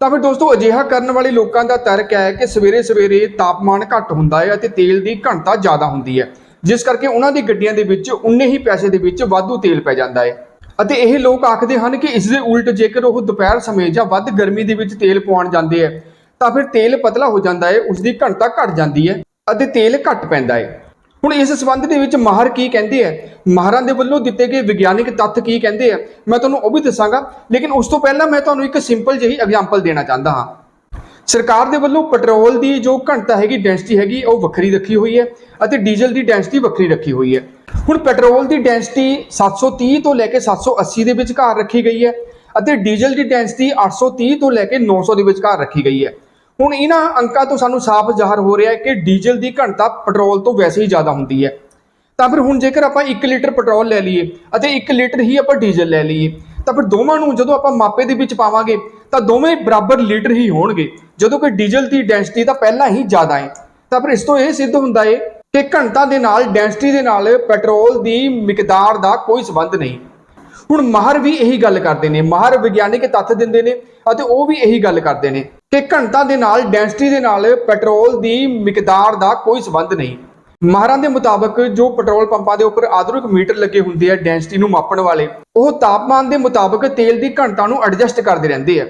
ਤਾਂ ਫਿਰ ਦੋਸਤੋ, ਅਜਿਹਾ ਕਰਨ ਵਾਲੇ ਲੋਕਾਂ ਦਾ ਤਰਕ ਹੈ ਕਿ ਸਵੇਰੇ ਸਵੇਰੇ ਤਾਪਮਾਨ ਘੱਟ ਹੁੰਦਾ ਹੈ ਅਤੇ ਤੇਲ ਦੀ ਘਣਤਾ ਜ਼ਿਆਦਾ ਹੁੰਦੀ ਹੈ। ਜਿਸ ਕਰਕੇ ਉਹਨਾਂ ਦੀ ਗੱਡੀਆਂ ਦੇ ਵਿੱਚ, ਉਨੇ ਹੀ ਪੈਸੇ ਦੇ ਵਿੱਚ ਵਾਧੂ ਤੇਲ ਪੈ ਜਾਂਦਾ ਹੈ। ਅਤੇ ਇਹ ਲੋਕ ਆਖਦੇ ਹਨ ਕਿ ਇਸ ਦੇ ਉਲਟ ਜੇਕਰ ਉਹ ਦੁਪਹਿਰ ਸਮੇਂ ਜਾਂ ਵੱਧ ਗਰਮੀ ਦੇ ਵਿੱਚ ਤੇਲ ਪਾਉਣ ਜਾਂਦੇ ਹੈ, ਤਾਂ ਫਿਰ ਤੇਲ ਪਤਲਾ ਹੋ ਜਾਂਦਾ ਹੈ ਉਸ ਦੀ ਘਣਤਾ ਘਟ ਜਾਂਦੀ ਹੈ ਅਤੇ ਤੇਲ ਘੱਟ ਪੈਂਦਾ ਹੈ। ਹੁਣ ਇਸ ਸੰਬੰਧ ਦੇ ਵਿੱਚ ਮਾਹਰ ਕੀ ਕਹਿੰਦੇ ਆ? ਮਾਹਰਾਂ ਦੇ ਵੱਲੋਂ ਦਿੱਤੇ ਗਏ ਵਿਗਿਆਨਿਕ ਤੱਥ ਕੀ ਕਹਿੰਦੇ ਆ? ਮੈਂ ਤੁਹਾਨੂੰ ਉਹ ਵੀ ਦੱਸਾਂਗਾ, ਲੇਕਿਨ ਉਸ ਤੋਂ ਪਹਿਲਾਂ ਮੈਂ ਤੁਹਾਨੂੰ ਇੱਕ ਸਿੰਪਲ ਜਿਹੀ ਐਗਜ਼ਾਮਪਲ ਦੇਣਾ ਚਾਹੁੰਦਾ ਹਾਂ। ਸਰਕਾਰ ਦੇ ਵੱਲੋਂ ਪੈਟਰੋਲ ਦੀ ਜੋ ਘਣਤਾ ਹੈਗੀ ਡੈਂਸਿਟੀ ਹੈਗੀ, ਉਹ ਵੱਖਰੀ ਰੱਖੀ ਹੋਈ ਹੈ ਅਤੇ ਡੀਜ਼ਲ ਦੀ ਡੈਂਸਿਟੀ ਵੱਖਰੀ ਰੱਖੀ ਹੋਈ ਹੈ। ਹੁਣ ਪੈਟਰੋਲ ਦੀ ਡੈਂਸਿਟੀ 730 ਤੋਂ ਲੈ ਕੇ 780 ਦੇ ਵਿਚਕਾਰ ਰੱਖੀ ਗਈ ਹੈ ਅਤੇ ਡੀਜ਼ਲ ਦੀ ਡੈਂਸਿਟੀ 830 ਤੋਂ ਲੈ ਕੇ 900 ਦੇ ਵਿਚਕਾਰ ਰੱਖੀ ਗਈ ਹੈ। ਹੁਣ ਇਹਨਾਂ ਅੰਕਾਂ ਤੋਂ ਸਾਨੂੰ ਸਾਫ਼ ਜ਼ਾਹਰ ਹੋ ਰਿਹਾ ਹੈ ਕਿ ਡੀਜ਼ਲ ਦੀ ਘਣਤਾ ਪੈਟਰੋਲ ਤੋਂ ਵੈਸੇ ਹੀ ਜ਼ਿਆਦਾ ਹੁੰਦੀ ਹੈ। ਤਾਂ ਫਿਰ ਹੁਣ ਜੇਕਰ ਆਪਾਂ 1 ਲੀਟਰ ਪੈਟਰੋਲ ਲੈ ਲਈਏ ਅਤੇ 1 ਲੀਟਰ ਹੀ ਆਪਾਂ ਡੀਜ਼ਲ ਲੈ ਲਈਏ, ਤਾਂ ਫਿਰ ਦੋਵਾਂ ਨੂੰ ਜਦੋਂ ਆਪਾਂ ਮਾਪੇ ਦੇ ਵਿੱਚ ਪਾਵਾਂਗੇ, ਤਾਂ ਦੋਵੇਂ ਬਰਾਬਰ ਲੀਟਰ ਹੀ ਹੋਣਗੇ। ਜਦੋਂ ਕਿ ਡੀਜ਼ਲ ਦੀ ਡੈਂਸਿਟੀ ਤਾਂ ਪਹਿਲਾਂ ਹੀ ਜ਼ਿਆਦਾ ਹੈ। ਤਾਂ ਫਿਰ ਇਸ ਤੋਂ ਇਹ ਸਿੱਧ ਹੁੰਦਾ ਹੈ ਕਿ ਘਣਤਾ ਦੇ ਨਾਲ ਡੈਂਸਿਟੀ ਦੇ ਨਾਲ ਪੈਟਰੋਲ ਦੀ ਮਿਕਦਾਰ ਦਾ ਕੋਈ ਸੰਬੰਧ ਨਹੀਂ। ਹੁਣ ਮਾਹਰ ਵੀ ਇਹੀ ਗੱਲ ਕਰਦੇ ਨੇ। ਮਾਹਰ ਵਿਗਿਆਨਿਕ ਤੱਥ ਦਿੰਦੇ ਨੇ ਅਤੇ ਉਹ ਵੀ ਇਹੀ ਗੱਲ ਕਰਦੇ ਨੇ। ਕਿ ਘਣਤਾ ਦੇ ਨਾਲ ਡੈਂਸਿਟੀ ਦੇ ਨਾਲ ਪੈਟਰੋਲ ਦੀ ਮਿਕਦਾਰ ਦਾ ਕੋਈ ਸੰਬੰਧ ਨਹੀਂ। ਮਾਹਰਾਂ ਦੇ ਮੁਤਾਬਕ ਜੋ ਪੈਟਰੋਲ ਪੰਪਾਂ ਦੇ ਉੱਪਰ ਆਧੁਨਿਕ ਮੀਟਰ ਲੱਗੇ ਹੁੰਦੇ ਆ ਡੈਂਸਿਟੀ ਨੂੰ ਮਾਪਣ ਵਾਲੇ, ਉਹ ਤਾਪਮਾਨ ਦੇ ਮੁਤਾਬਕ ਤੇਲ ਦੀ ਘਣਤਾ ਨੂੰ ਐਡਜਸਟ ਕਰਦੇ ਰਹਿੰਦੇ ਆ।